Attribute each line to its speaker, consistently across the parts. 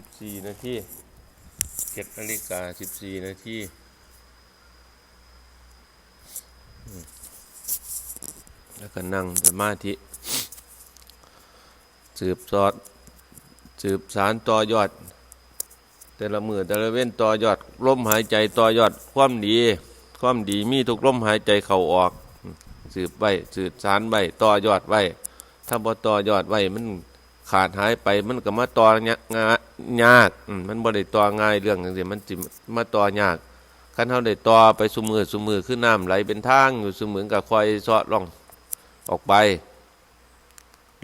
Speaker 1: สิบสี่นาทีเจ็ดนาฬิกาสิบสี่นาทีแล้วก็นั่งสมาธิ สืบสอด สืบสารต่อยอด แต่ละมือแต่ละเว้นต่อยอดลมหายใจต่อยอด ความดี ความดีมีทุกลมหายใจเข้าออก สืบไว้สืบสารไว้ต่อยอดไว้ถ้าบ่ต่อยอดไว้มันขาดหายไปมันก็มาต่อยากงา ยากมันบ่ได้ต่อง่ายเรื่องจังซี่มันสิมาต่อยากคันเฮาได้ต่อไปซุมือซุมือคือน้ำไหลเป็นทางอยู่ซุมือก็ค่อยเซาะร่องออกไป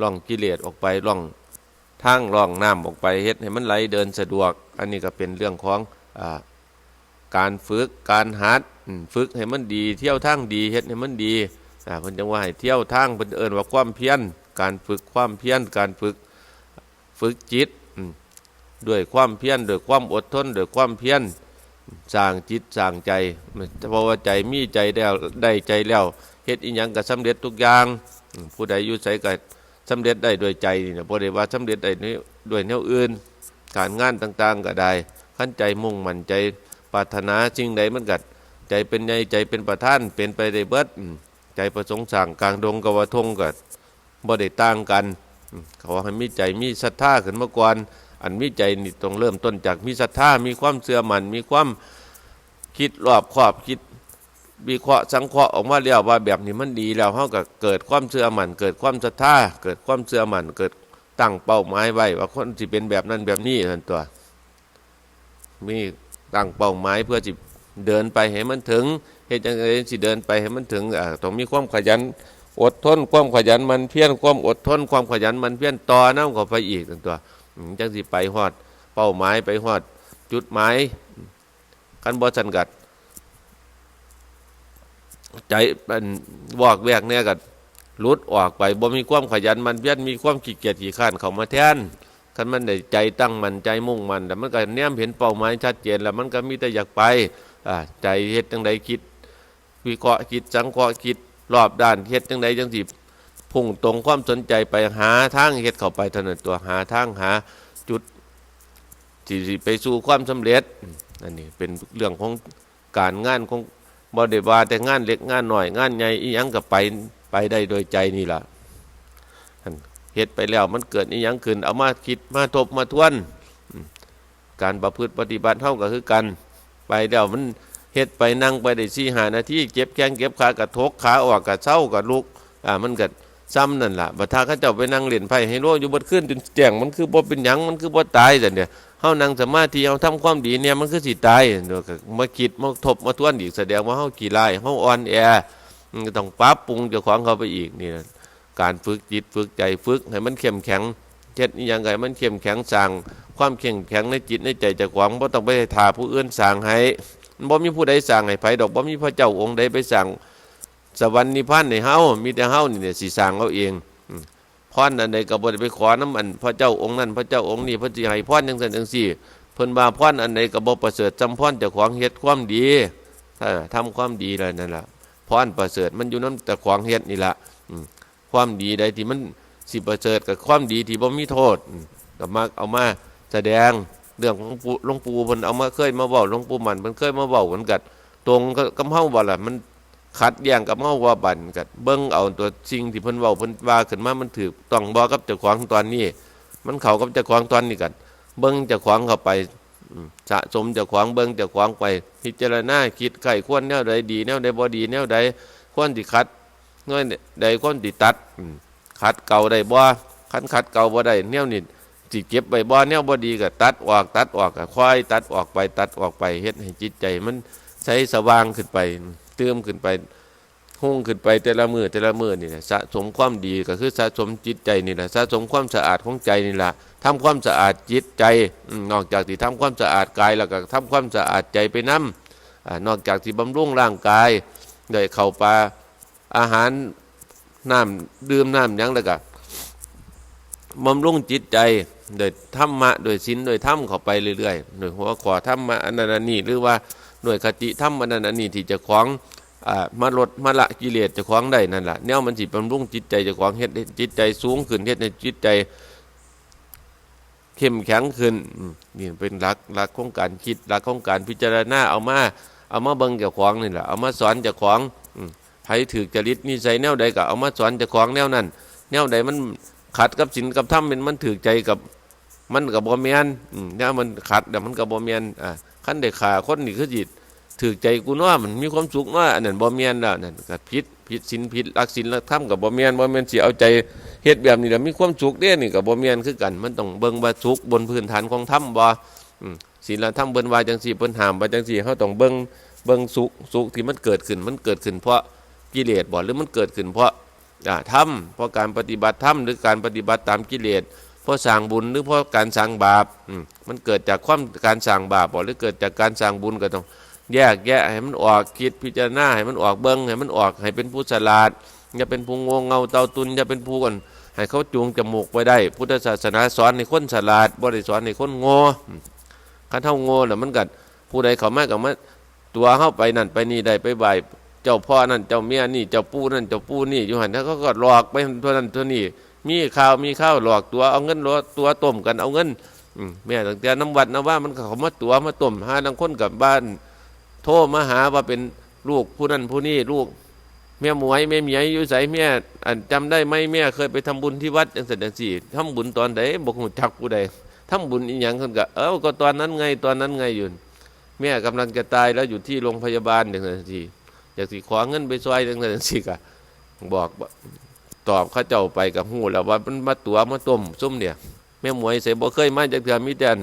Speaker 1: ร่องกิเลสออกไปร่องทางร่องน้ำออกไปเฮ็ดให้มันไหลเดินสะดวก อันนี้ก็เป็นเรื่องของอ่าการฝึกการหัดฝึกให้มันดี เที่ยวทางดีเฮ็ดให้มันดีอ่าเพิ่นจังว่าให้เที่ยวทางเพิ่นเอิ้นว่าความเพียรการฝึกความเพียรการฝึกฝึกจิต ด้วยความเพียรด้วยความอดทนด้วยความเพียรสร้างจิตสร้างใจเพราะว่าใจมีใจแล้วได้ใจแล้วเฮ็ดอีหยังก็สำเร็จทุกอย่าง ผู้ใดอยู่ไสก็สำเร็จได้ด้วยใจนี่นะบ่ได้ว่าสำเร็จได้ด้วยแนวอื่น การงานต่างๆก็ได้ขั้นใจมุ่งมั่นใจปรารถนาสิ่งใดมันก็ใจเป็นใหญ่ใจเป็นประธานเป็นไปได้เบิดใจประสงค์สั่งกลางดงกับว่าทงกับบ่ได้ต่างกัน เขาว่าให้มีใจมีศรัทธาขึ้นมาก่อน อันมีใจนี่ต้องเริ่มต้นจากมีศรัทธามีความเชื่อมั่นมีความคิดรอบครอบคิดวิเคราะห์สังเคราะห์ออกมาแล้วว่าแบบนี้มันดีแล้วเฮาก็เกิดความเชื่อมั่นเกิดความศรัทธาเกิดความเชื่อมั่นเกิดตั้งเป้าหมายไว้ว่าคนสิเป็นแบบนั้นแบบนี้นั่นตัว มีตั้งเป้าหมายเพื่อสิเดินไปให้มันถึงเหตุจังไดสิเดินไปให้มันถึงอ่าต้องมีความขยันอดทนความขยันมันเพียรความอดทนความขยันมันเพียรต่อน้ำเข้าไปอีกตั้งตัว จังสิไปฮอด เป้าหมายไปฮอด จุดหมายกันบ่สันกัด ใจมันวอกแวกเนี่ยกัดลุดออกไปบ่มีความขยันมันเพียรมีความขี้เกียจขี้ข้านเข้ามาแทนคันมันได้ใจตั้งมันใจมุ่งมันแต่มันก็แนมเห็นเป้าหมายชัดเจน แล้วมันก็มีแต่อยากไปอ่าใจเฮ็ดจังใดคิดวิเคราะห์คิดสังเคราะห์คิดรอบด้านเฮ็ดจังใดจังสิ พุ่งตรงความสนใจไปหาทางเฮ็ดเข้าไปเท่านั้นตัวหาทางหาจุดที่ไปสู่ความสำเร็จอันนี้เป็นเรื่องของการงานของบ่ได้ว่าแต่งานเล็กงานหน่อยงานใหญ่อีหยังก็ไปไปได้โดยใจนี่ล่ะเฮ็ดไปแล้วมันเกิดอีหยังขึ้นเอามาคิดมาทบมาทวน การประพฤติปฏิบัติเท่าก็คือกันไปแล้วมันเฮ็ดไปนั่งไปได้สี่หานาทีเจ็บแข้งเก็บขากระทกขาออกกระเช้ากระลุกอ่ามันก็ ซ้ำนั่นล่ะบัดถ้าเขาเจ้าไปนั่งเล่นไพ่ให้โลอยู่บนขึ้นจนแจ้งมันคือบ่เป็นหยังมันคือบ่ตายแต่เนี่ยเฮานั่งสมาธิเฮาทำความดีเนี่ยมันคือสิตายเดี๋ยวมาคิดมาทบมาทวนอีกแสดงว่าเฮากี่ลายเฮาอ่อนแอมันต้องปรับปรุงเจ้าของเขาไปอีกนี่นะการฝึกจิตฝึกใจฝึกให้มันเข้มแข็งเฮ็ดอีหยังไงมันเข้มแข็งสร้างความเข้มแข็งในจิตในใจเจ้าของบ่ต้องไปทาผู้อื่นสร้างให้บ่มีผู้ใดสั่งให้ไผดอกบ่มีพระเจ้าองค์ใดไปสั่ง สวรรค์นิพพานให้เฮามีแต่เฮานี่เนี่ยสิสางเอาเองพรอันใดก็บ่ได้ไปขอน้ำอันพระเจ้าองค์นั้น พระเจ้าองค์นี้พิ่นสิให้พรจังซั่นจังซี่เพิ่นว่าพรอันใดก็บ่ประเสริฐจำพรเจ้าของเฮ็ดความดีถ้าทำความดีแล้วนั่นล่ะพรประเสริฐมันอยู่นำเจ้าของเฮ็ดนี่ล่ะความดีใดที่มันสิประเสริฐกับความดีที่บ่มีโทษก็มักเอามาแสดงเรื่องของหลวงปู่เพิ่นเอามาเคยมาเว้าหลวงปู่มันเพิ่นเคยมาเว้าเหมือนกันตรงกับเฮาบ่ล่ะมัน ขัดแย้งกับเฮาว่าบันกันเบิ่งเอาตัวสิ่งที่เพิ่นเว้าเพิ่นว่าขึ้นมามันถูกต้องบ่กับเจ้าของตอนนี้ มันเข้ากับเจ้าของตอนนี้กัน เบิ่งเจ้าของเข้าไปสะสมเจ้าของเบิ่งเจ้าของไป พิจารณาคิดไข้ควรแนวใดดีแนวใดบ่ดีแนวใดควรสิขัดแนวใดควรสิตัดขัดเก่าได้บ่คันขัดเก่าบ่ได้แนวนี้สิเก็บใบบ่แนวบ่ดีก็ตัดออกตัดออกก็ค่อยตัดออกไปตัดออกไปเฮ็ดให้จิตใจมันใช้สว่างขึ้นไป เติมขึ้นไปหุ่งขึ้นไปแต่ละมือแต่ละมือนี่แหละสะสมความดีก็คือสะสมจิตใจนี่แหละสะสมความสะอาดของใจนี่แหละทำความสะอาดจิตใจนอกจากที่ทำความสะอาดกายแล้วก็ทำความสะอาดใจไปนำนอกจากที่บำรุงร่างกายได้เข้าปลาอาหารน้ำดื่มน้ำยังแล้วก็บำรุงจิตใจโดยธรรมะโดยศีลโดยธรรมเข้าไปเรื่อยๆโดยหัวขอธรรมะอันนั้นนนี้หรือว่า โดยคติธรรมอันนั้นอันนี้ที่จะคล้องมาลดมาละกิเลสจะคล้องได้นั่นแหละแนวมันสิบำรุงจิตใจจะคล้องเฮ็ดให้จิตใจสูงขึ้นเฮ็ดให้จิตใจเข้มแข็งขึ้นนี่เป็นหลักหลักของการคิดหลักของการพิจารณาเอามาเอามาเบิ่งจ้าของนี่แหละเอามาสอนจ้าของอืมไผถือจริตนิสัยแนวใดก็เอามาสอนจ้าของแนวนั้นแนวใดมันขัดกับศีลกับธรรมเป็นมันถือใจกับมันกับบ่แม่นอืมเนี่ยมันขัดแต่มันกับบ่แม่นอ่า คันได้ขาคนนี่คือจิตถือใจกูเนาะมันมีความสุขเนาะอันนั้นบ่แม่นแล้วนั่นก็ผิดผิดศีลผิดหลักศีลหลักธรรมกับบ่แม่นบ่แม่นสิเอาใจเฮ็ดแบบนี้แล้วมีความสุขเด้นี่ก็บ่แม่นคือกัน มันต้องเบิ่งว่าสุขบนพื้นฐานของธรรมบ่ศีลธรรมเบิ่นว่าจังซี่เพิ่นห้ามว่าจังซี่เฮาต้องเบิ่งเบิ่งสุขสุขที่มันเกิดขึ้นมันเกิดขึ้นเพราะกิเลสบ่หรือมันเกิดขึ้นเพราะอ่าทำเพราะการปฏิบัติธรรมหรือการปฏิบัติตามกิเลส เพราะสร้างบุญหรือเพราะการสร้างบาปมันเกิดจากความการสร้างบาปหรือเกิดจากการสร้างบุญก็ต้องแยกแยะให้มันออกคิดพิจารณาให้มันออกเบิ้งให้มันออกให้เป็นผู้ฉลาดอย่าเป็นผู้งงเงาเตาตุนอย่าเป็นผู้ก่อนให้เขาจูงจมูกไว้ได้ พุทธศาสนาสอนในคนฉลาดบ่ได้สอนในคนโง่อืมคันเท่าโง่น่ะมันกัดผู้ใดเขามากับมาตัวเข้าไปนั่นไปนี่ได้ไปบ่ายเจ้าพ่อนั่นเจ้าเมียนี่เจ้าปู่นั่นเจ้าปู่นี่อยู่หันถ้าเขาก็หลอกไปตัวนั้นตัวนี้ มีข่าวมีข้าวหลอกตัวเอาเงินหลอกตัวต้มกันเอาเงินแม่ตั้งแต่น้ำวัดน้ำว่ามันเขามาตัวมาต้มหานังคนกลับบ้าน โทรมาหาว่าเป็นลูกผู้นั้นผู้นี้ลูกแม่หมวยแม่เมียอยู่ใสแม่อันจำได้ไหมแม่เคยไปทำบุญที่วัดจังสันจังสี่ทำบุญตอนไหนบอกหูจักผู้ใดทำบุญอีหยังคนก็เออก็ตอนนั้นไงตอนนั้นไงอยู่แม่กำลังจะตายแล้วอยู่ที่โรงพยาบาลจังสันจังสี่อยากสิขอเงินไปซอยจังซั่นสิกะบอก ตอบเขาเจ้าไปกับหูแล้วว่ามันมาตัวมาต้มซุ่มเนี่ยแม่หมวยเสบ่เคยมาจากเถื่อมีแต่อัน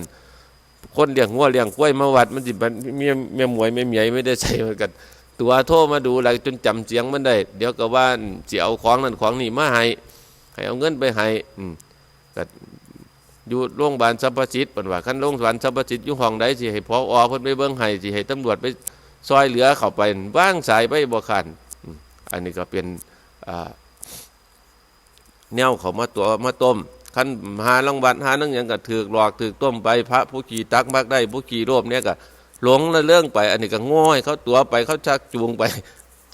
Speaker 1: คนเลี้ยงงัวเลี้ยงกล้วยมาวัดมันสิมันแม่แม่หมวยแม่เหมียไม่ได้ใส่มือนกัน ตัวโทรมาดูแล้วจนจำเสียงมันได้ เดี๋ยวก็ว่าสิเอาของนั่นของนี่มาให้ให้เอาเงินไปให้อืมก็อยู่โรงพยาบาลสัพพสิทธิ์เพิ่นว่าคันโรงพยาบาลสัพพสิทธิ์อยู่ห้องใดสิให้พอเพิ่นไปเบิ่งให้สิให้ตำรวจไปซอยเหลือเข้าไปว่างสายไปบ่คันอันนี้ก็เป็นอ่า แนวเขามาตัวมาต้มคันหารางวัลหานังยังก็ถือกหลอกถือกต้มไปพระผู้ขี่ตักมักได้ผู้ขี่โรบเนี่ยก็หลงละเรื่องไป อันนี้ก็ง่ให้เขาตัวไปเขาชักจูงไป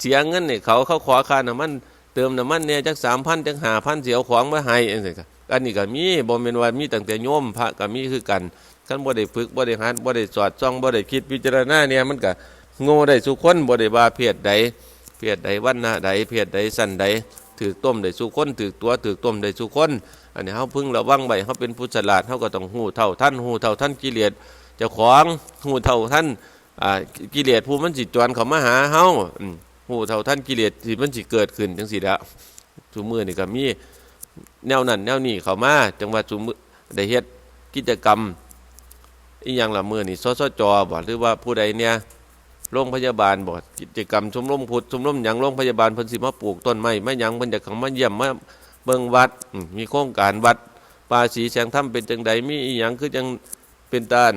Speaker 1: เสียเงินเนี่ยเขาเขาขอค่าน้ำมันเติมน้ำมันเนี่ยจักสามพันจักห้าพันเสียวของมาให้อันนี้ก็อันนี้ก็มีบ่แม่นว่ามีตั้งแต่โยมพระก็มีคือกันคันบ่ได้ฝึกบ่ได้หัดบ่ได้สอดจ้องบ่ได้คิดพิจารณาเนี่ยมันก็โง่ได้สุคนบ่ได้ว่าเพศใดเพศใดวันหน้าใดเพศใดสั้นใด ถือต้มได้สุคนถือตัวถือต้มได้สุคน อันนี้เฮาพึงระวังไว้เฮาเป็นผู้ฉลาดเฮาก็ต้องฮู้เท่าท่านฮู้เท่าท่านกิเลสจ้าของฮู้เท่าท่านกิเลสผู้มันสิตจวนเขามาหาเฮาอืมฮู้เท่าท่านกิเลสที่มันสิเกิดขึ้นจังซี่ละซุมือนี่ก็มีแนวนั้นแนวนี้เขามาจังว่าซุมือได้เฮ็ดกิจกรรมอีหยังละมือนี่สสจอบ่หรือว่าผู้ใดเนี่ย โรงพยาบาลบอกกิจกรรมชมรมพุทธชมรมหยังโรงพยาบาลเพิ่นสิมาปลูกต้นไม้ไม่ยังเพิ่นจะเข้ามาเยี่ยมมาเบิ่งวัดมีโครงการวัดป่าสีแสงธรรมเป็นจังใดมีอีหยังคือจังเป็นตาน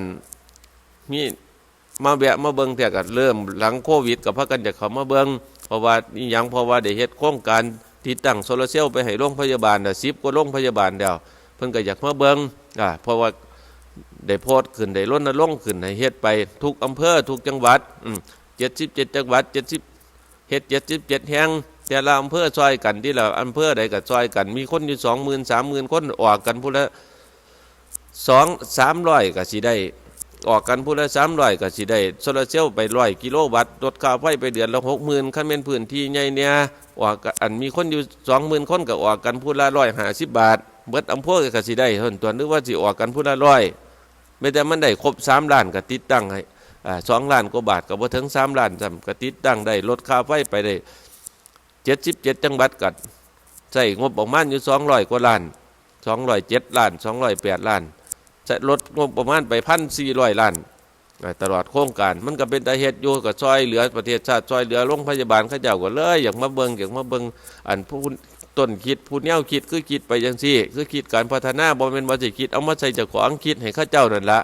Speaker 1: มีมาแวะมาเบิ่งแต่ก็เริ่มหลังโควิดก็พากันจะเข้ามาเบิ่งเพราะว่าอีหยังเพราะว่าได้เฮ็ดโครงการติดตั้งโซลาร์เซลล์ไปให้โรงพยาบาลน่ะ10กว่าโรงพยาบาลแล้วเพิ่นก็อยากมาเบิ่งอ่าเพราะว่า ได้โพสต์ขึ้นได้ล้นลงขึ้นให้เฮ็ดไปทุกอำเภอทุกจังหวัดเจ็ดสิบเจ็ดจังหวัดเจ็ดสิบเฮ็ดเจ็ดสิบเจ็ดแห่งแต่ละอำเภอซอยกันที่ละอำเภอใดก็ซอยกัน มีคนอยู่สองหมื่นสามหมื่นคนออกกันพูละสองสามร้อยก็สิได้ออกกันพูละสามร้อยก็สิได้โซลาเซลไปร้อยกิโลวัตต์ลดค่าไฟไปเดือนละหกหมื่นคันเป็นพื้นที่ใหญ่เนี่ยออกกันอันมีคนอยู่สองหมื่นคนก็ออกกันพูละร้อยห้าสิบบาทเบิดอำเภอก็สิได้ท่าตัวนึกว่าสิออกกันพูละร้อย ไม่แต่มันได้ครบสามล้านก็ติดตั้งให้สองล้านกว่าบาทก็บ่ถึงสามล้านจำก็ติดตั้งได้ลดค่าไฟไปได้เจ็ดสิบเจ็ดจังหวัดกัดใช้งบประมาณอยู่สองร้อยกว่าล้านสองร้อยเจ็ดล้านสองร้อยแปดล้านใช้ลดงบประมาณไปพันสี่ร้อยล้านตลอดโครงการมันก็เป็นตาเหตุอยู่กับซอยเหลือประเทศชาติซอยเหลือโรงพยาบาลเขาเจ้าก็เลย อยากมาเบิงอยากมาเบิงอันผู้ ต้นคิดผู้แนวคิดคือคิดไปจังซี่ คือคิดการพัฒนาบ่แม่นว่าสิคิดเอามาใส่เจ้าของคิดให้เขาเจ้านั่นละ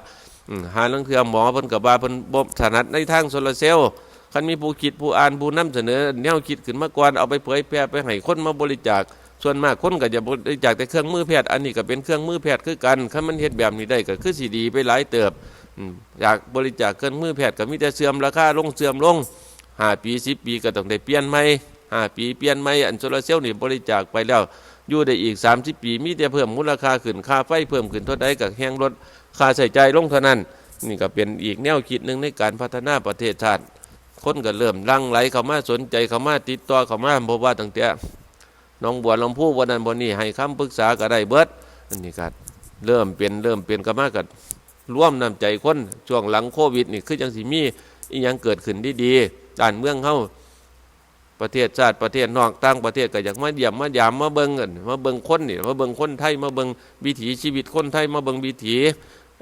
Speaker 1: หาเรื่องเทือหมอเพิ่นกับว่าเพิ่นบ่ถนัดในทางโซลาเซลล์คันมีผู้คิดผู้อ่านผู้นำเสนอแนวคิดขึ้นมาก่อนเอาไปเผยแพร่ไปให้คนมาบริจาคส่วนมากคนก็จะบริจาคแต่เครื่องมือแพทย์อันนี้ก็เป็นเครื่องมือแพทย์คือกันคันมันเฮ็ดแบบนี้ได้ก็คือสิดีไปหลายเติบอยากบริจาคเครื่องมือแพทย์ก็มีแต่เสื่อมราคาลงเสื่อมลงห้าปี10ปีก็ต้องได้เปลี่ยนใหม่ ห้าปีเปลี่ยนใหม่อันโซลาร์เซลล์นี่บริจาคไปแล้ว อยู่ได้อีก 30 ปี มีแต่เพิ่มมูลค่าขึ้นค่าไฟเพิ่มขึ้นเท่าใดกับแห้งลดค่าใช้จ่ายลงเท่านั้น นี่ก็เป็นอีกแนวคิดหนึ่งในการพัฒนาประเทศชาติคนก็เริ่มรังไหลเข้ามาสนใจเข้ามาติดต่อเข้ามาเพราะว่าตั้งแต่น้องบัวลำพูวันนั้นวันนี้ให้คำปรึกษาก็ได้เบิดอันนี้ก็เริ่มเปลี่ยนเริ่มเปลี่ยนก็มากับร่วมน้ำใจคนช่วงหลังโควิดนี่คือจังสิมีอีหยังเกิดขึ้นดีๆด้านเมืองเฮา ประเทศชาติประเทศนอกต่างประเทศก็อยากมาเยี่ยมมายามมาเบิ่งกันมาเบิ่งคนนี่มาเบิ่งคนไทยมาเบิ่งวิถีชีวิตคนไทยมาเบิ่งวิถี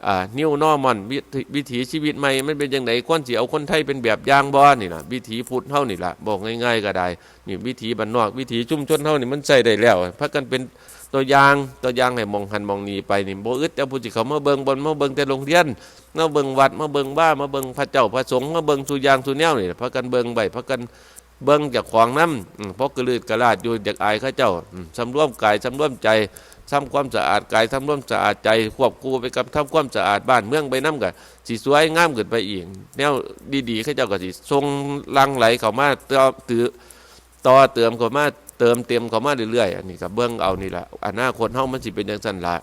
Speaker 1: อ่านิวนอมันวิถีถีชีวิตใหม่มันเป็นยังไงควรสิเอาคนไทยเป็นแบบอย่างบ่นี่ล่ะวิถีพุทธเฮานี่ล่ะบอกง่ายๆก็ได้นี่วิถีบ้านนอกวิถีชุมชนเฮานี่มันใช้ได้แล้วพากันเป็นตัวอย่างตัวอย่างให้มองหันมองนีไปนี่บ่อึดแต่ผู้ที่เขามาเบิงบนมาเบิงแต่โรงเรียนมาเบิงวัดมาเบิงบ้านมาเบิงพระเจ้าพระสงฆ์มาเบิงสุยางสุแนวนี่พากันเบิงไปพากัน เบิ่งจากของน้ำเพราะกระลืดกระลาดอยู่จากอายเขาเจ้าสำรวมกายสำรวมใจทำความสะอาดกายทำความสะอาดใจควบคู่ไปกับทำความสะอาดบ้านเมืองไปน้ำกันสีสวยงามขึ้นไปอีกแนวดีๆข้าเจ้าก็สิทรงลังไหลเข้ามาเติมตือต่อเติมเข้ามาเติมเต็มเข้ามาเรื่อยๆอันนี้กับเบื้องเอานี่แหละอนาคตเฮามันสิเป็นอย่างสั้นละ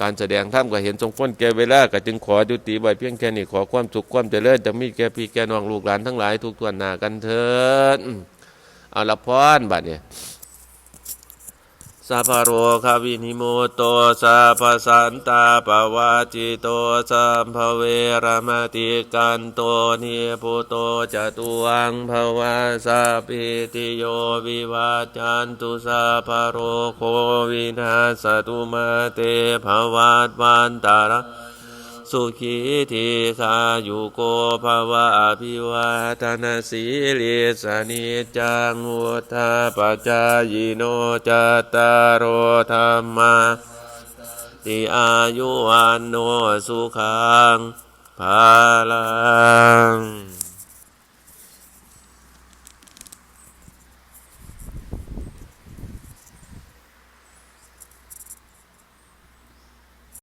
Speaker 1: การแสดงท่ามก็เห็นสมควรแก่เวลาก็จึงขอจุติไว้เพียงแค่นี้ขอความสุขความเจริญจะมีแก่พี่แก่น้องลูกหลานทั้งหลายทุกทวนหน้ากันเถิดเอาละพรบัดเนี่ย สัพพะโรคาวินิโมโตสัพสันตาปวาจิโตสัมภเวรมติกันโตนิพุโตจตุวังภวาสัพพิติโยวิวาจันตุสัพพะโรโควินาสตุมาเตภวัตวันตาระ สุขีทีขาอยู่โกภวะอภิวาทนาสีลิสนิจจังวุธาปจายโนจตารโอธรรมาติอายุวันโนสุขังภาลัง